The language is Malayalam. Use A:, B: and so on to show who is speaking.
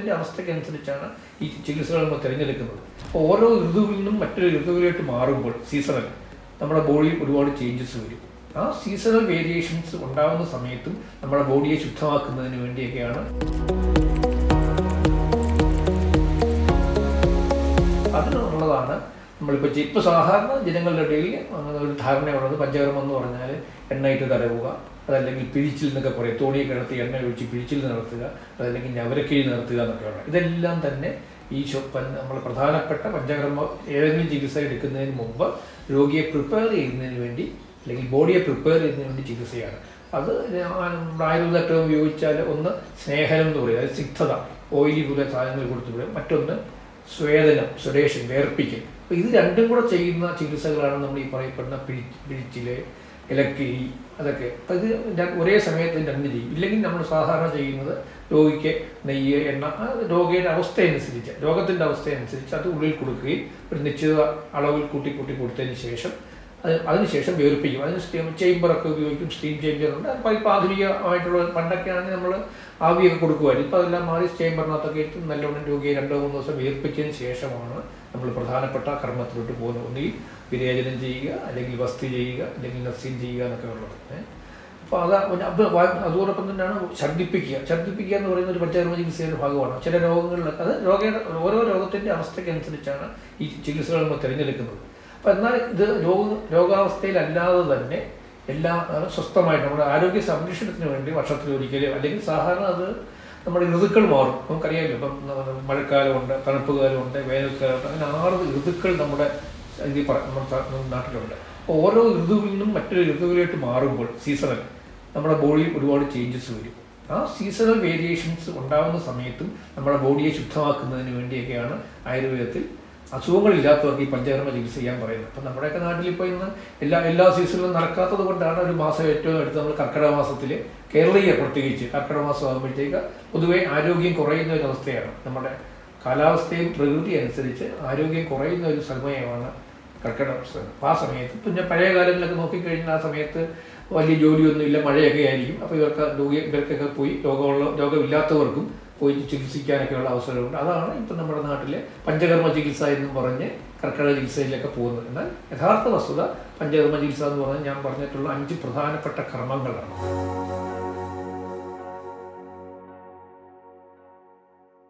A: രോഗത്തിന്റെ അവസ്ഥയ്ക്കനുസരിച്ചാണ് ഈ ചികിത്സകൾ നമ്മൾ തിരഞ്ഞെടുക്കുന്നത്. അപ്പോൾ ഓരോ ഋതുവിൽ നിന്നും മറ്റൊരു ഋതുവിലേക്ക് മാറുമ്പോൾ സീസണൽ നമ്മുടെ ബോഡിയിൽ ഒരുപാട് ചേഞ്ചസ് വരും. ആ സീസണൽ വേരിയേഷൻസ് ഉണ്ടാകുന്ന സമയത്തും നമ്മുടെ ബോഡിയെ ശുദ്ധമാക്കുന്നതിന് വേണ്ടിയൊക്കെയാണ് അതിനുള്ളതാണ് നമ്മളിപ്പോൾ ഇപ്പോൾ സാധാരണ ജനങ്ങളുടെ ഇടയിൽ ഒരു ധാരണയുള്ളത് പഞ്ചകർമ്മം എന്ന് പറഞ്ഞാൽ എണ്ണയിട്ട് തടവുക അതല്ലെങ്കിൽ പിഴിച്ചിൽ എന്നൊക്കെ പറയും. തോണിയെ കിടത്തി എണ്ണ ഒഴിച്ച് പിഴിച്ചിൽ നടത്തുക അതല്ലെങ്കിൽ ഞവരക്കിഴി നടത്തുക എന്നൊക്കെയുള്ള ഇതെല്ലാം തന്നെ ഈ നമ്മൾ പ്രധാനപ്പെട്ട പഞ്ചകർമ്മ ഏതെങ്കിലും ചികിത്സ എടുക്കുന്നതിന് മുമ്പ് രോഗിയെ പ്രിപ്പയർ ചെയ്യുന്നതിന് വേണ്ടി അല്ലെങ്കിൽ ബോഡിയെ പ്രിപ്പയർ ചെയ്യുന്നതിന് വേണ്ടി ചികിത്സയാണ്. അത് നമ്മുടെ ടേം ഉപയോഗിച്ചാൽ ഒന്ന് സ്നേഹനം എന്ന് പറയും. അതായത് സിക്തത ഓയിലി പോലെ സാധനങ്ങൾ കൊടുത്തു വിടും മറ്റൊന്ന് സ്വേദനം സ്വദേശം വേർപ്പിക്കൽ. അപ്പോൾ ഇത് രണ്ടും കൂടെ ചെയ്യുന്ന ചികിത്സകളാണ് നമ്മൾ ഈ പറയപ്പെടുന്ന പിഴി പിഴിച്ചിൽ ഇലക്കിരി അതൊക്കെ. ഇത് ഒരേ സമയത്ത് രണ്ട് ചെയ്യും. ഇല്ലെങ്കിൽ നമ്മൾ സാധാരണ ചെയ്യുന്നത് രോഗിക്ക് നെയ്യ് എണ്ണ അത് രോഗിയുടെ അവസ്ഥയനുസരിച്ച് രോഗത്തിന്റെ അവസ്ഥയനുസരിച്ച് അത് ഉള്ളിൽ കൊടുക്കുകയും ഒരു നിശ്ചിത അളവിൽ കൂട്ടി കൂട്ടി കൊടുത്തതിന് ശേഷം അത് അതിനുശേഷം വേർപ്പിക്കും അതിന് സ്റ്റീം ചേമ്പറൊക്കെ ഉപയോഗിക്കും. സ്റ്റീം ചേമ്പറുണ്ട്. അപ്പോൾ ഇപ്പോൾ ആധുനികമായിട്ടുള്ള പണ്ടൊക്കെ ആണെങ്കിൽ നമ്മൾ ആവിയൊക്കെ കൊടുക്കുമായിരുന്നു. ഇപ്പോൾ അതെല്ലാം മാറി ചേമ്പറിനകത്തൊക്കെ ഏറ്റവും നല്ലവണ്ണം രോഗിയെ രണ്ടോ മൂന്നോ ദിവസം വീർപ്പിച്ചതിന് ശേഷമാണ് നമ്മൾ പ്രധാനപ്പെട്ട കർമ്മത്തിലോട്ട് പോകുന്നത്. ഒന്നുകിൽ വിരേചനം ചെയ്യുക അല്ലെങ്കിൽ വസ്തു ചെയ്യുക അല്ലെങ്കിൽ നസ്യം ചെയ്യുക എന്നൊക്കെ ഉള്ളത്. അപ്പോൾ അത് അതോടൊപ്പം തന്നെയാണ് ഛർദ്ദിപ്പിക്കുക. ഛർദ്ദിപ്പിക്കുക എന്ന് പറയുന്ന ഒരു പഞ്ചകർമ്മ ചികിത്സയുടെ ഭാഗമാണ്. ചില രോഗങ്ങളിലൊക്കെ അത് രോഗിയുടെ ഓരോ രോഗത്തിന്റെ അവസ്ഥയ്ക്കനുസരിച്ചാണ് ഈ ചികിത്സകൾ നമ്മൾ തിരഞ്ഞെടുക്കുന്നത്. അപ്പം എന്നാൽ ഇത് രോഗ രോഗാവസ്ഥയിലല്ലാതെ തന്നെ എല്ലാ സ്വസ്ഥമായിട്ട് നമ്മുടെ ആരോഗ്യ സംരക്ഷണത്തിന് വേണ്ടി വർഷത്തിൽ ഒരിക്കലും അല്ലെങ്കിൽ സാധാരണ അത് നമ്മുടെ ഋതുക്കൾ മാറും. നമുക്കറിയാമല്ലോ ഇപ്പം മഴക്കാലമുണ്ട് തണുപ്പ് കാലമുണ്ട് വേനൽക്കാലമുണ്ട് അങ്ങനെ ആറ് ഋതുക്കൾ നമ്മുടെ പറ- നമ്മുടെ നാട്ടിലുണ്ട്. അപ്പോൾ ഓരോ ഋതുവിൽ നിന്നും മറ്റൊരു ഋതുവിലേക്ക് മാറുമ്പോൾ സീസണൽ നമ്മുടെ ബോഡിയിൽ ഒരുപാട് ചേഞ്ചസ് വരും. ആ സീസണൽ വേരിയേഷൻസ് ഉണ്ടാകുന്ന സമയത്തും നമ്മുടെ ബോഡിയെ ശുദ്ധമാക്കുന്നതിന് വേണ്ടിയൊക്കെയാണ് ആയുർവേദത്തിൽ അസുഖങ്ങളില്ലാത്തവർക്ക് ഈ പഞ്ചകർമ്മ ചികിത്സ ചെയ്യാൻ പറയുന്നത്. അപ്പം നമ്മുടെയൊക്കെ നാട്ടിൽ ഇപ്പോൾ ഇന്ന് എല്ലാ എല്ലാ സീസണിലും നടക്കാത്തത് കൊണ്ടാണ് ഒരു മാസം ഏറ്റവും അടുത്ത് നമ്മൾ കർക്കിടക മാസത്തിൽ കേരളീയ പ്രത്യേകിച്ച് കർക്കിടക മാസം ആകുമ്പോഴത്തേക്ക് പൊതുവെ ആരോഗ്യം കുറയുന്ന ഒരു അവസ്ഥയാണ്. നമ്മുടെ കാലാവസ്ഥയും പ്രകൃതി അനുസരിച്ച് ആരോഗ്യം കുറയുന്ന ഒരു സമയമാണ് കർക്കിടക മാസം. അപ്പോൾ ആ സമയത്ത് പിന്നെ പഴയ കാലങ്ങളിലൊക്കെ നോക്കിക്കഴിഞ്ഞാൽ ആ സമയത്ത് വലിയ ജോലിയൊന്നുമില്ല മഴയൊക്കെ ആയിരിക്കും. അപ്പോൾ ഇവർക്ക് രോഗി ഇവർക്കൊക്കെ പോയി രോഗമുള്ള രോഗമില്ലാത്തവർക്കും പോയി ചികിത്സിക്കാനൊക്കെയുള്ള അവസരമുണ്ട്. അതാണ് ഇപ്പം നമ്മുടെ നാട്ടിലെ പഞ്ചകർമ്മ ചികിത്സ എന്ന് പറഞ്ഞ് കർക്കിടക ചികിത്സയിലൊക്കെ പോകുന്നത്. എന്നാൽ യഥാർത്ഥ വസ്തുത പഞ്ചകർമ്മ ചികിത്സ എന്ന് പറഞ്ഞാൽ ഞാൻ പറഞ്ഞിട്ടുള്ള അഞ്ച് പ്രധാനപ്പെട്ട കർമ്മങ്ങളാണ്.